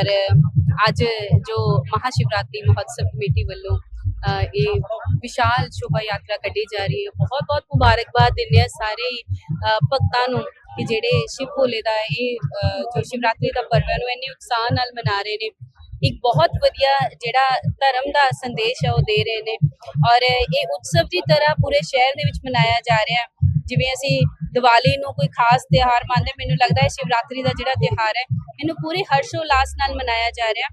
ਔਰ ਅੱਜ ਜੋ ਮਹਾਸ਼ਿਵਰਾਤਰੀ ਮਹੋਤਸਵ ਕਮੇਟੀ ਵੱਲੋਂ ਇਹ ਵਿਸ਼ਾਲ ਸ਼ੋਭਾ ਯਾਤਰਾ ਕੱਢੀ ਜਾ ਰਹੀ ਹੈ ਬਹੁਤ ਬਹੁਤ ਮੁਬਾਰਕਬਾਦ ਦਿੰਦੇ ਆ ਸਾਰੇ ਭਗਤਾਂ ਨੂੰ ਕਿ ਜਿਹੜੇ ਸ਼ਿਵ ਭੋਲੇ ਦਾ ਇਹ ਜੋ ਸ਼ਿਵਰਾਤਰੀ ਦਾ ਪਰਵ ਹੈ ਨੂੰ ਇੰਨੇ ਉਤਸ਼ਾਹ ਨਾਲ ਮਨਾ ਰਹੇ ਨੇ ਇੱਕ ਬਹੁਤ ਵਧੀਆ ਜਿਹੜਾ ਧਰਮ ਦਾ ਸੰਦੇਸ਼ ਹੈ ਉਹ ਦੇ ਰਹੇ ਨੇ ਔਰ ਇਹ ਉਤਸਵ ਦੀ ਤਰ੍ਹਾਂ ਪੂਰੇ ਸ਼ਹਿਰ ਦੇ ਵਿੱਚ ਮਨਾਇਆ ਜਾ ਰਿਹਾ ਜਿਵੇਂ ਅਸੀਂ ਦੀਵਾਲੀ ਨੂੰ ਕੋਈ ਖਾਸ ਤਿਉਹਾਰ ਮੰਨਦੇ ਮੈਨੂੰ ਲੱਗਦਾ ਹੈ ਸ਼ਿਵਰਾਤਰੀ ਦਾ ਜਿਹੜਾ ਤਿਉਹਾਰ ਹੈ ਇਹਨੂੰ ਪੂਰੇ ਹਰਸ਼ੋ ਉਲਾਸ ਨਾਲ ਮਨਾਇਆ ਜਾ ਰਿਹਾ।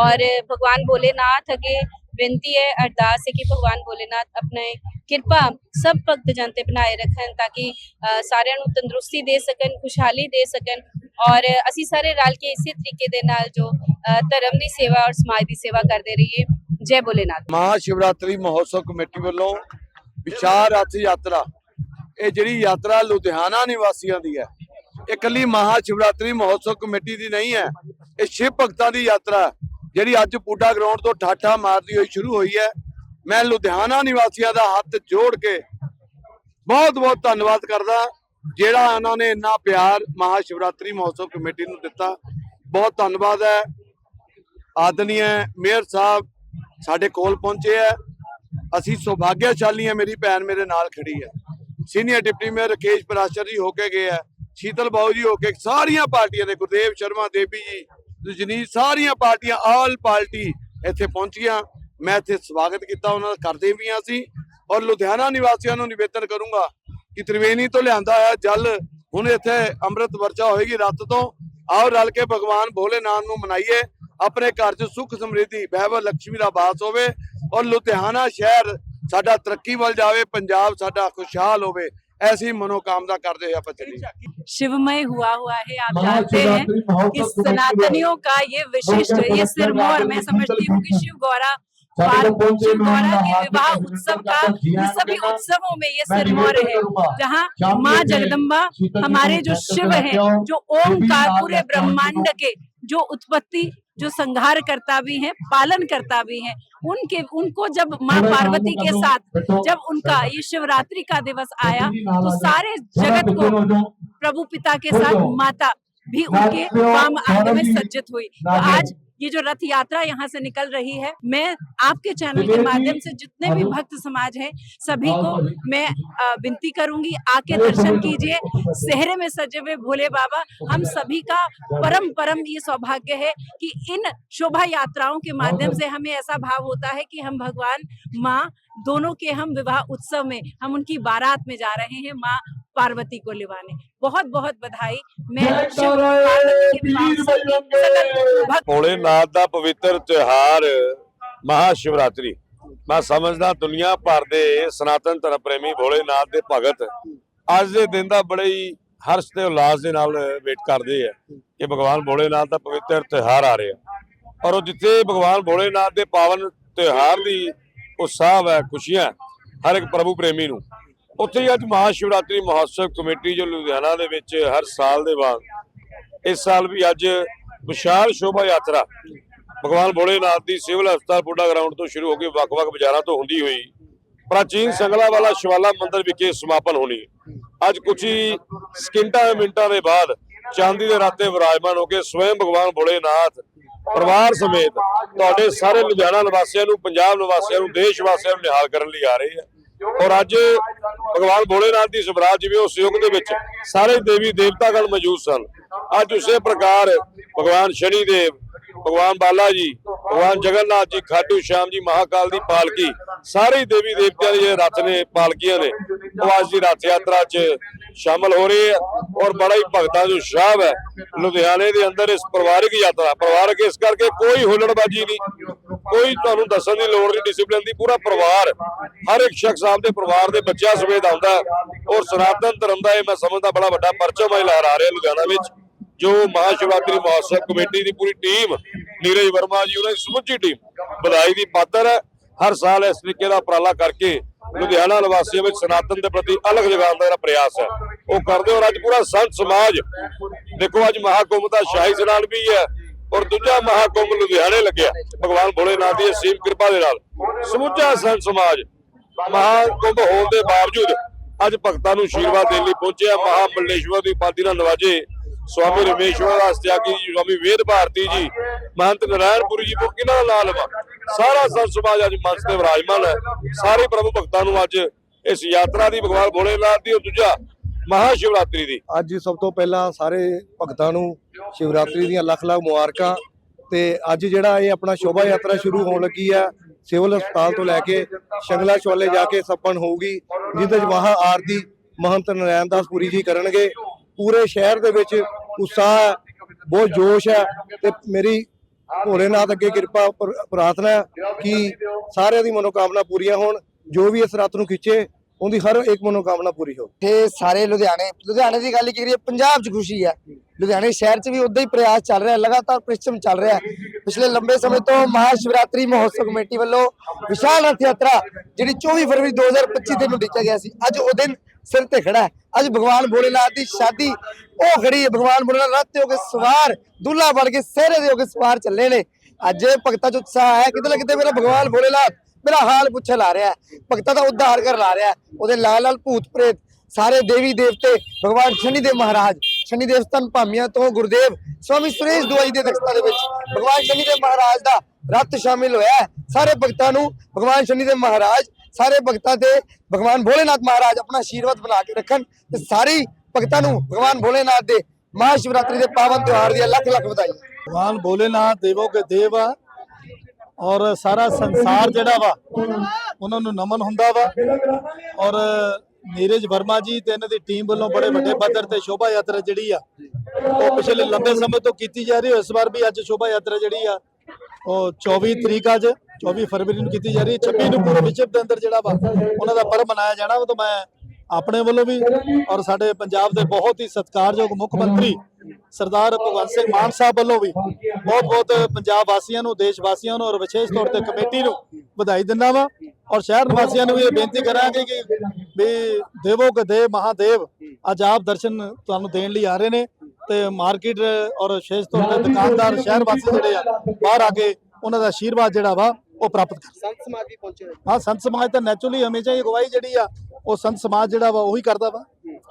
ਔਰ ਭਗਵਾਨ ਭੋਲੇਨਾਥ ਅੱਗੇ ਬੇਨਤੀ ਹੈ, ਅਰਦਾਸ ਹੈ ਕਿ ਭਗਵਾਨ ਭੋਲੇਨਾਥ ਆਪਣੇ ਕਿਰਪਾ ਸਭ ਭਗਤ ਜਨ ਤੇ ਬਣਾਏ ਰੱਖਣ ਤਾਂ ਕਿ ਸਾਰਿਆਂ ਨੂੰ ਤੰਦਰੁਸਤੀ ਦੇ ਸਕਣ, ਖੁਸ਼ਹਾਲੀ ਦੇ ਸਕਣ। ਔਰ ਅਸੀਂ ਸਾਰੇ ਰਲ ਕੇ ਇਸੇ ਤਰੀਕੇ ਦੇ ਨਾਲ ਜੋ ਧਰਮ ਦੀ ਸੇਵਾ ਔਰ ਸਮਾਜ ਦੀ ਸੇਵਾ ਕਰਦੇ ਰਹੀਏ। ਜੈ ਭੋਲੇਨਾਥ। ਮਹਾ ਸ਼ਿਵਰਾਤਰੀ ਮਹੋਤਸਵ ਕਮੇਟੀ ਵੱਲੋਂ ਵਿਸ਼ਾਲ ਰਥ ਯਾਤਰਾ। ਇਹ ਜਿਹੜੀ ਯਾਤਰਾ ਲੁਧਿਆਣਾ ਨਿਵਾਸੀਆਂ ਦੀ ਹੈ ਇਹ ਕੱਲੀ ਮਹਾ ਸ਼ਿਵਰਾਤਰੀ ਮਹੋਤਸਵ ਕਮੇਟੀ ਦੀ ਨਹੀਂ ਹੈ। ਇਹ ਸ਼ਿਵ ਭਗਤਾਂ ਦੀ ਯਾਤਰਾ ਜਿਹੜੀ ਅੱਜ ਪੂਡਾ ਗਰਾਊਂਡ ਤੋਂ ਠਾਠਾ ਮਾਰਦੀ ਹੋਈ ਸ਼ੁਰੂ ਹੋਈ ਹੈ। ਮੈਂ ਲੁਧਿਆਣਾ ਨਿਵਾਸੀਆਂ ਦਾ ਹੱਥ ਜੋੜ ਕੇ ਬਹੁਤ ਬਹੁਤ ਧੰਨਵਾਦ ਕਰਦਾ ਜਿਹੜਾ ਇਹਨਾਂ ਨੇ ਇੰਨਾ ਪਿਆਰ ਮਹਾ ਸ਼ਿਵਰਾਤਰੀ ਮਹੋਤਸਵ ਕਮੇਟੀ ਨੂੰ ਦਿੱਤਾ। ਬਹੁਤ ਧੰਨਵਾਦ ਹੈ। ਆਦਰਨੀय ਮੇਅਰ ਸਾਹਿਬ ਸਾਡੇ ਕੋਲ ਪਹੁੰਚੇ ਹੈ। ਅਸੀਂ ਸੁਭਾਗਿਆਸ਼ਾਲੀ ਹਾਂ, ਮੇਰੀ ਭੈਣ ਮੇਰੇ ਨਾਲ ਖੜੀ ਹੈ। Senior deputy mayor Rakesh Parashar ji ਹੋ ਕੇ ਗਏ ਹੈ। ਸ਼ੀਤਲ ਬਾਊ ਜੀ ਹੋ ਕੇ ਸਾਰੀਆਂ ਪਾਰਟੀਆਂ ਦੇ ਗੁਰਦੇਵ ਸ਼ਰਮਾ, ਦੇਵੀ ਜੀ ਰਜਨੀ ਸਾਰੀਆਂ ਪਾਰਟੀਆਂ, ਆਲ ਪਾਰਟੀ ਇੱਥੇ ਪਹੁੰਚੀਆਂ। ਮੈਂ ਇੱਥੇ ਸਵਾਗਤ ਕੀਤਾ ਉਹਨਾਂ ਦਾ, ਕਰਦੇ ਵੀ ਹਾਂ ਅਸੀਂ। ਔਰ ਲੁਧਿਆਣਾ ਨਿਵਾਸੀਆਂ ਨੂੰ ਨਿਵੇਦਨ ਕਰੂੰਗਾ ਕਿ ਤ੍ਰਿਵੇਣੀ ਤੋਂ ਲਿਆਂਦਾ ਹੋਇਆ ਜਲ ਹੁਣ ਇੱਥੇ ਅੰਮ੍ਰਿਤ ਵਰਚਾ ਹੋਏਗੀ ਰੱਤ ਤੋਂ। ਆਓ ਰਲ ਕੇ ਭਗਵਾਨ ਭੋਲੇਨਾਥ ਨੂੰ ਮਨਾਈਏ। ਆਪਣੇ ਘਰ 'ਚ ਸੁੱਖ ਸਮ੍ਰਿੱਧੀ ਵੈਭਵ ਲక్ష్ਮੀ ਦਾ ਵਾਸ ਹੋਵੇ। ਔਰ ਲੁਧਿਆਣਾ ਸ਼ਹਿਰ ਸਾਡਾ ਤਰੱਕੀ ਵੱਲ ਜਾਵੇ, ਪੰਜਾਬ ਸਾਡਾ ਖੁਸ਼ਹਾਲ ਹੋਵੇ। ਐਸੀ ਮਨੋਕਾਮਨਾ ਕਰਦੇ ਹੋਏ ਆਪਾਂ ਚੱਲੀਏ। शिवमय हुआ हुआ है आप जानते हैं कि सनातनियों का ये विशिष्ट ये सिरमौर मैं समझती हूँ कि शिव गौरा पार्व- शिव गौरा के विवाह उत्सव का ये सभी उत्सवों में ये सिरमौर है जहाँ माँ जगदम्बा हमारे जो शिव हैं जो ओमकार पूरे ब्रह्मांड के जो उत्पत्ति जो संहार करता भी है पालन करता भी है उनके उनको जब माँ पार्वती के साथ जब उनका ये शिवरात्रि का दिवस आया तो सारे जगत को प्रभु पिता के साथ माता भी उनके वाम आंग में सज्जित हुई। तो आज ये जो रथ यात्रा यहाँ से निकल रही है मैं आपके चैनल के माध्यम से जितने भी भक्त समाज हैं सभी को मैं विनती करूँगी आके दर्शन कीजिए सेहरे में सजे हुए भोले बाबा हम सभी का परम परम ये सौभाग्य है कि इन शोभा यात्राओं के माध्यम से हमें ऐसा भाव होता है कि हम भगवान माँ दोनों के हम विवाह उत्सव में हम उनकी बारात में जा रहे हैं माँ पार्वती को लिवाने बहुत बहुत बधाई मैं शिव पार्वती के विवाह उत्सव की सकल भक्त ਭੋਲੇਨਾਥ ਦਾ ਪਵਿੱਤਰ ਤਿਉਹਾਰ ਮਹਾ ਸ਼ਿਵਰਾਤਰੀ ਮੈਂ ਸਮਝਦਾ ਦੁਨੀਆ ਭਰ ਦੇ ਸਨਾਤਨ ਧਰਮ ਪ੍ਰੇਮੀ ਭੋਲੇਨਾਥ ਦੇ ਭਗਤ ਅੱਜ ਦੇ ਦਿਨ ਦਾ ਬੜੇ ਹੀ ਹਰਸ਼ ਤੇ ਉਲਾਸ ਦੇ ਨਾਲ ਵੇਟ ਕਰਦੇ ਆ ਕਿ ਭਗਵਾਨ ਭੋਲੇਨਾਥ ਦਾ ਪਵਿੱਤਰ ਤਿਉਹਾਰ ਆ ਰਿਹਾ ਔਰ ਉਹ ਜਿੱਥੇ ਭਗਵਾਨ ਭੋਲੇਨਾਥ ਦੇ ਪਾਵਨ ਤਿਉਹਾਰ ਦੀ ਉਤਸ਼ਾਹ ਹੈ ਖੁਸ਼ੀਆਂ ਹੈ, ਹਰ ਇੱਕ ਪ੍ਰਭੂ ਪ੍ਰੇਮੀ ਨੂੰ ਉੱਥੇ ਹੀ ਅੱਜ ਮਹਾ ਸ਼ਿਵਰਾਤਰੀ ਮਹੋਤਸਵ ਕਮੇਟੀ ਜੋ ਲੁਧਿਆਣਾ ਦੇ ਵਿੱਚ ਹਰ ਸਾਲ ਦੇ ਵਾਂਗ ਇਸ ਸਾਲ ਵੀ ਅੱਜ ਵਿਸ਼ਾਲ ਸ਼ੋਭਾ ਯਾਤਰਾ, ਭਗਵਾਨ ਭੋਲੇਨਾਥ ਦੀ ਸਿਵਲ ਹਸਪਤਾਲ ਪੁੱਡਾ ਗਰਾਊਂਡ ਤੋਂ ਸ਼ੁਰੂ ਹੋ ਕੇ ਵੱਖ-ਵੱਖ ਬਾਜ਼ਾਰਾਂ ਤੋਂ ਹੁੰਦੀ ਹੋਈ, ਪ੍ਰਾਚੀਨ ਸੰਗਲਾ ਵਾਲਾ ਸ਼ਿਵਾਲਾ ਮੰਦਿਰ ਵਿਖੇ ਸਮਾਪਨ ਹੋਣੀ। ਅੱਜ ਕੁਝ ਹੀ ਸਕਿੰਟਾਂ ਮਿੰਟਾਂ ਦੇ ਬਾਅਦ ਚਾਂਦੀ ਦੇ ਰਾਤੇ ਵਿਰਾਜਮਾਨ ਹੋ ਕੇ ਸਵੈਮ ਭਗਵਾਨ ਭੋਲੇਨਾਥ ਪਰਿਵਾਰ ਸਮੇਤ ਤੁਹਾਡੇ ਸਾਰੇ ਲੁਧਿਆਣਾ ਨਿਵਾਸੀਆਂ ਨੂੰ, ਪੰਜਾਬ ਨਿਵਾਸੀਆਂ ਨੂੰ, ਦੇਸ਼ ਵਾਸੀਆਂ ਨੂੰ ਨਿਹਾਲ ਕਰਨ ਲਈ ਆ ਰਹੇ ਹੈ ਔਰ ਅੱਜ ਭਗਵਾਨ ਭੋਲੇਨਾਥ ਦੀ ਸਵਰਾਜ ਜਿਵੇਂ ਉਸ ਯੁੱਗ ਦੇ ਵਿੱਚ ਸਾਰੇ ਦੇਵੀ ਦੇਵਤਾਗਣ ਮੌਜੂਦ ਸਨ, ਅੱਜ ਉਸੇ ਪ੍ਰਕਾਰ ਭਗਵਾਨ ਸ਼ਨੀ ਦੇਵ ਭਗਵਾਨ ਬਾਲਾ ਜੀ, ਭਗਵਾਨ ਜਗਨਨਾਥ ਜੀ, ਖਾਟੂ ਸ਼ਾਮ ਜੀ, ਮਹਾਕਾਲ ਦੀ ਪਾਲਕੀ, ਸਾਰੇ ਦੇਵੀ ਦੇਵਤਿਆਂ ਦੇ ਜਿਹੜੇ ਰਥ ਨੇ, ਪਾਲਕੀਆਂ ਨੇ ਉਹ ਅੱਜ ਦੀ ਰਥ ਯਾਤਰਾ 'ਚ ਸ਼ਾਮਲ ਹੋ ਰਹੇ ਆ ਔਰ ਬੜਾ ਹੀ ਭਗਤਾਂ ਜੋ ਸ਼ਾਹ ਹੈ। ਲੁਧਿਆਣੇ ਦੇ ਅੰਦਰ ਇਸ ਪਰਿਵਾਰਕ ਯਾਤਰਾ, ਪਰਿਵਾਰਕ ਇਸ ਕਰਕੇ ਕੋਈ ਹੁੱਲੜਬਾਜੀ ਨਹੀਂ ਕੋਈ ਤੁਹਾਨੂੰ ਦੱਸਣ ਦੀ ਲੋੜ ਨਹੀਂ ਡਿਸਪਲਿਨ ਦੀ ਪੂਰਾ ਪਰਿਵਾਰ, ਹਰ ਇੱਕ ਸ਼ਖਸ ਆਪਦੇ ਪਰਿਵਾਰ ਦੇ ਬੱਚਿਆਂ ਸਮੇਤ ਆਉਂਦਾ ਔਰ ਸਨਾਤਨ ਧਰਮ ਦਾ ਇਹ ਮੈਂ ਸਮਝਦਾ ਬੜਾ ਵੱਡਾ ਪਰਚਮ ਹੈ ਲਹਿਰਾ ਰਿਹਾ ਲੁਧਿਆਣਾ ਵਿੱਚ, ਜੋ ਮਹਾਸ਼ਿਵਰਾਤਰੀ ਮਹੋਤਸਵ ਕਮੇਟੀ ਦੀ ਪੂਰੀ ਟੀਮ ਨੀਰਜ ਵਰਮਾ ਜੀ, ਉਹਨਾਂ ਦੀ ਸਮੁੱਚੀ ਟੀਮ ਵਧਾਈ ਦੀ ਪਾਤਰ ਹੈ। ਹਰ ਸਾਲ ਇਸ ਤਰੀਕੇ ਦਾ ਉਪਰਾਲਾ ਕਰਕੇ ਲੁਧਿਆਣਾ ਨਿਵਾਸੀਆਂ ਵਿੱਚ ਸਨਾਤਨ ਦੇ ਪ੍ਰਤੀ ਅਲਗ ਜਗਾਉਣ ਦਾ ਜਿਹੜਾ ਪ੍ਰਯਾਸ ਹੈ, ਉਹ ਕਰਦੇ ਔਰ ਅੱਜ ਪੂਰਾ ਸੰਤ ਸਮਾਜ, ਦੇਖੋ ਅੱਜ ਮਹਾਕੁੰਭ ਦਾ ਸ਼ਾਹੀ ਸਨਾਨ ਵੀ ਹੈ। ਔਰ ਦੂਜਾ ਮਹਾਕੁੰਭ ਲੁਧਿਆਣੇ ਲੱਗਿਆ। ਭਗਵਾਨ ਭੋਲੇਨਾਥ ਦੀ ਅਸੀਮ ਕਿਰਪਾ ਦੇ ਨਾਲ। ਸਮੁੱਚਾ ਸੰਤ ਸਮਾਜ, ਮਹਾਕੁੰਭ ਹੋਣ ਦੇ ਬਾਵਜੂਦ ਅੱਜ ਭਗਤਾਂ ਨੂੰ ਆਸ਼ੀਰਵਾਦ ਦੇਣ ਲਈ ਪਹੁੰਚਿਆ ਮਹਾਮੰਡਲੇਸ਼ਵਰ ਦੀ ਉਪਾਧੀ ਨਾਲ ਨਵਾਜੇ ਸਵਾਮੀ ਰਮੇਸ਼ਵਰ ਦਾਸ ਤਿਆਗੀ ਜੀ, ਸਵਾਮੀ ਵੇਦ ਭਾਰਤੀ ਜੀ, ਮਹੰਤ ਨਾਰਾਇਣਪੁਰੀ ਜੀ ਤੋਂ ਕਿਹਨਾਂ ਦਾ ਨਾਂ ਲਵਾਂ। ਸਾਰਾ ਸੰਤ ਸਮਾਜ ਅੱਜ ਮੰਚ ਤੇ ਵਿਰਾਜਮਾਨ ਹੈ। ਸਾਰੇ ਪ੍ਰਭੂ ਭਗਤਾਂ ਨੂੰ ਅੱਜ ਇਸ ਯਾਤਰਾ ਦੀ ਭਗਵਾਨ ਭੋਲੇਨਾਥ ਦੀ ਔਰ ਦੂਜਾ ਮਹਾ ਸ਼ਿਵਰਾਤਰੀ ਦੀ। ਅੱਜ ਸਭ ਤੋਂ ਪਹਿਲਾਂ ਸਾਰੇ ਭਗਤਾਂ ਨੂੰ ਸ਼ਿਵਰਾਤਰੀ ਦੀਆਂ ਲੱਖ ਲੱਖ ਮੁਬਾਰਕਾਂ ਤੇ ਅੱਜ ਜਿਹੜਾ ਇਹ ਆਪਣਾ ਸ਼ੋਭਾ ਯਾਤਰਾ ਸ਼ੁਰੂ ਹੋਣ ਲੱਗੀ ਆ, ਸਿਵਲ ਹਸਪਤਾਲ ਤੋਂ ਲੈ ਕੇ ਸ਼ੰਗਲਾ ਚੌਲੇ ਜਾ ਕੇ ਸੱਪਣ ਹੋਊਗੀ ਜਿਹਦੇ ਵਿੱਚ ਮਹਾ ਆਰਤੀ ਮਹੰਤ ਨਰੈਣ ਦਾਸ ਪੁਰੀ ਜੀ ਕਰਨਗੇ। ਪੂਰੇ ਸ਼ਹਿਰ ਦੇ ਵਿੱਚ ਉਤਸ਼ਾਹ ਹੈ, ਬਹੁਤ ਜੋਸ਼ ਹੈ ਤੇ ਮੇਰੀ ਭੋਲੇਨਾਥ ਅੱਗੇ ਕਿਰਪਾ ਪ੍ਰਾਰਥਨਾ ਹੈ ਕਿ ਸਾਰਿਆਂ ਦੀ ਮਨੋਕਾਮਨਾ ਪੂਰੀਆਂ ਹੋਣ, ਜੋ ਵੀ ਇਸ ਰਾਤ ਨੂੰ ਖਿੱਚੇ ਉਹਦੀ ਹਰ ਇੱਕ ਮਨੋਕਾਮਨਾ ਪੂਰੀ ਹੋ ਤੇ ਸਾਰੇ ਲੁਧਿਆਣੇ ਲੁਧਿਆਣੇ ਦੀ ਗੱਲ ਕਰੀਏ, ਪੰਜਾਬ 'ਚ ਖੁਸ਼ੀ ਹੈ। ਲੁਧਿਆਣੇ ਸ਼ਹਿਰ 'ਚ ਵੀ ਉਦਾਂ ਹੀ ਪ੍ਰਯਾਸ ਚੱਲ ਰਿਹਾ, ਲਗਾਤਾਰ ਪ੍ਰਿਸ਼ਮ ਚੱਲ ਰਿਹਾ ਪਿਛਲੇ ਲੰਬੇ ਸਮੇਂ ਤੋਂ ਮਹਾਸ਼ਿਵਰਾਤਰੀ ਮਹੋਤਸਵ ਕਮੇਟੀ ਵੱਲੋਂ ਵਿਸ਼ਾਲ ਰਥ ਯਾਤਰਾ ਜਿਹੜੀ 24 ਫਰਵਰੀ 2025 ਦੇ ਨੂੰ ਡਿੱਚਿਆ ਗਿਆ ਸੀ, ਅੱਜ ਉਹ ਦਿਨ ਸਿਰ ਤੇ ਖੜਾ ਹੈ। ਅੱਜ ਭਗਵਾਨ ਭੋਲੇਨਾਥ ਦੀ ਸ਼ਾਦੀ, ਉਹ ਖੜੀ ਹੈ। ਭਗਵਾਨ ਭੋਲੇਨਾਥ ਰੱਥ ਤੇ ਹੋ ਕੇ ਸਵਾਰ, ਦੁੱਲਾ ਬਣ ਕੇ ਸਿਹਰੇ ਦੇ ਹੋ ਕੇ ਸਵਾਰ ਚੱਲੇ ਨੇ। ਅੱਜ ਭਗਤਾਂ 'ਚ ਉਤਸ਼ਾਹ ਹੈ। ਕਿਤੇ ਨਾ ਕਿਤੇ ਮੇਰਾ ਭਗਵਾਨ ਭੋਲੇਨਾਥ ਮੇਰਾ ਹਾਲ ਪੁੱਛੇ ਲਾ ਰਿਹਾ ਭਗਤਾ ਦਾ ਉਧਾਰ ਕਰ ਲਾ ਰਿਹਾ ਉਹਦੇ ਲਾਲ ਲਾਲ ਭੂਤ ਪ੍ਰੇਤ, ਸਾਰੇ ਦੇਵੀ ਦੇਵਤੇ, ਭਗਵਾਨ ਸ਼ਨੀ ਦੇ ਮਹਾਰਾਜ, ਸ਼ਨੀ ਦੇਵਤਨ ਭਾਮੀਆਂ ਤੋਂ ਗੁਰਦੇਵ, ਸਵਾਮੀ ਸੁਰੇਸ਼ ਦੁਆਈ ਦੇ ਦਸਤਾ ਦੇ ਵਿੱਚ, ਭਗਵਾਨ ਸ਼ਨੀ ਦੇ ਮਹਾਰਾਜ ਦਾ ਰਤ ਸ਼ਾਮਿਲ ਹੋਇਆ ਸਾਰੇ ਭਗਤਾਂ ਨੂੰ ਭਗਵਾਨ ਸ਼ਨੀ ਦੇ ਮਹਾਰਾਜ, ਸਾਰੇ ਭਗਤਾਂ ਤੇ ਭਗਵਾਨ ਭੋਲੇਨਾਥ ਮਹਾਰਾਜ ਆਪਣਾ ਆਸ਼ੀਰਵਾਦ ਬਣਾ ਕੇ ਰੱਖਣ ਤੇ ਸਾਰੀ ਭਗਤਾਂ ਨੂੰ ਭਗਵਾਨ ਭੋਲੇਨਾਥ ਦੇ ਮਹਾਸ਼ਿਵਰਾਤਰੀ ਦੇ ਪਾਵਨ ਤਿਉਹਾਰ ਦੀਆਂ ਲੱਖ ਲੱਖ ਵਧਾਈਆਂ। ਭਗਵਾਨ ਭੋਲੇਨਾਥ ਦੇਵੋ ਕੇ ਦੇਵ ਔਰ ਸਾਰਾ ਸੰਸਾਰ ਜਿਹੜਾ ਵਾ, ਉਹਨਾਂ ਨੂੰ ਨਮਨ ਹੁੰਦਾ ਵਾ। ਔਰ ਨੀਰਜ ਵਰਮਾ ਜੀ ਤੇ ਇਹਨਾਂ ਦੀ ਟੀਮ ਵੱਲੋਂ ਬੜੇ ਵੱਡੇ ਪੱਧਰ ਤੇ ਸ਼ੋਭਾ ਯਾਤਰਾ ਜਿਹੜੀ ਆ, ਉਹ ਪਿਛਲੇ ਲੰਬੇ ਸਮੇਂ ਤੋਂ ਕੀਤੀ ਜਾ ਰਹੀ ਹੈ। ਇਸ ਵਾਰ ਵੀ ਅੱਜ ਸ਼ੋਭਾ ਯਾਤਰਾ ਜਿਹੜੀ ਆ, ਉਹ 24 ਤਰੀਕ ਅੱਜ 24 ਫਰਵਰੀ ਨੂੰ ਕੀਤੀ ਜਾ ਰਹੀ ਹੈ। 26 ਨੂੰ ਪੂਰੇ ਵਿਸ਼ਵ ਦੇ ਅੰਦਰ ਜਿਹੜਾ ਵਾ, ਉਹਨਾਂ ਦਾ ਪਰਬ ਮਨਾਇਆ ਜਾਣਾ। ਉਹ ਤਾਂ ਮੈਂ ਆਪਣੇ ਵੱਲੋਂ ਵੀ ਔਰ ਸਾਡੇ ਪੰਜਾਬ ਦੇ ਬਹੁਤ ਹੀ ਸਤਿਕਾਰਯੋਗ ਮੁੱਖ ਮੰਤਰੀ ਸਰਦਾਰ ਭਗਵੰਤ ਸਿੰਘ ਮਾਨ ਸਾਹਿਬ ਵੱਲੋਂ ਵੀ ਬਹੁਤ ਬਹੁਤ ਪੰਜਾਬ ਵਾਸੀਆਂ ਨੂੰ ਦੇਸ਼ ਵਾਸੀਆਂ ਨੂੰ ਔਰ ਵਿਸ਼ੇਸ਼ ਤੌਰ ਤੇ ਕਮੇਟੀ ਨੂੰ ਵਧਾਈ ਦਿੰਦਾ ਵਾਂ ਔਰ ਸ਼ਹਿਰ ਨਿਵਾਸੀਆਂ ਨੂੰ ਵੀ ਇਹ ਬੇਨਤੀ ਕਰਾਂਗੇ ਕਿ ਵੀ ਦੇਵੋ ਦੇਵ ਮਹਾਦੇਵ ਅੱਜ ਆਪ ਦਰਸ਼ਨ ਤੁਹਾਨੂੰ ਦੇਣ ਲਈ ਆ ਰਹੇ ਨੇ ਤੇ ਮਾਰਕੀਟ ਔਰ ਵਿਸ਼ੇਸ਼ ਤੌਰ ਤੇ ਦੁਕਾਨਦਾਰ ਸ਼ਹਿਰ ਵਾਸੀ ਜਿਹੜੇ ਆ ਬਾਹਰ ਆ ਕੇ ਉਹਨਾਂ ਦਾ ਆਸ਼ੀਰਵਾਦ ਜਿਹੜਾ ਵਾ ਉਹ ਪ੍ਰਾਪਤ ਕਰ ਸੰਤ ਸਮਾਜ ਵੀ ਪਹੁੰਚੇ ਹਾਂ ਸੰਤ ਸਮਾਜ ਤਾਂ ਨੈਚੁਰਲੀ ਹਮੇਸ਼ਾ ਹੀ ਅਗਵਾਈ ਜਿਹੜੀ ਆ ਉਹ ਸੰਤ ਸਮਾਜ ਜਿਹੜਾ ਵਾ ਉਹੀ ਕਰਦਾ ਵਾ।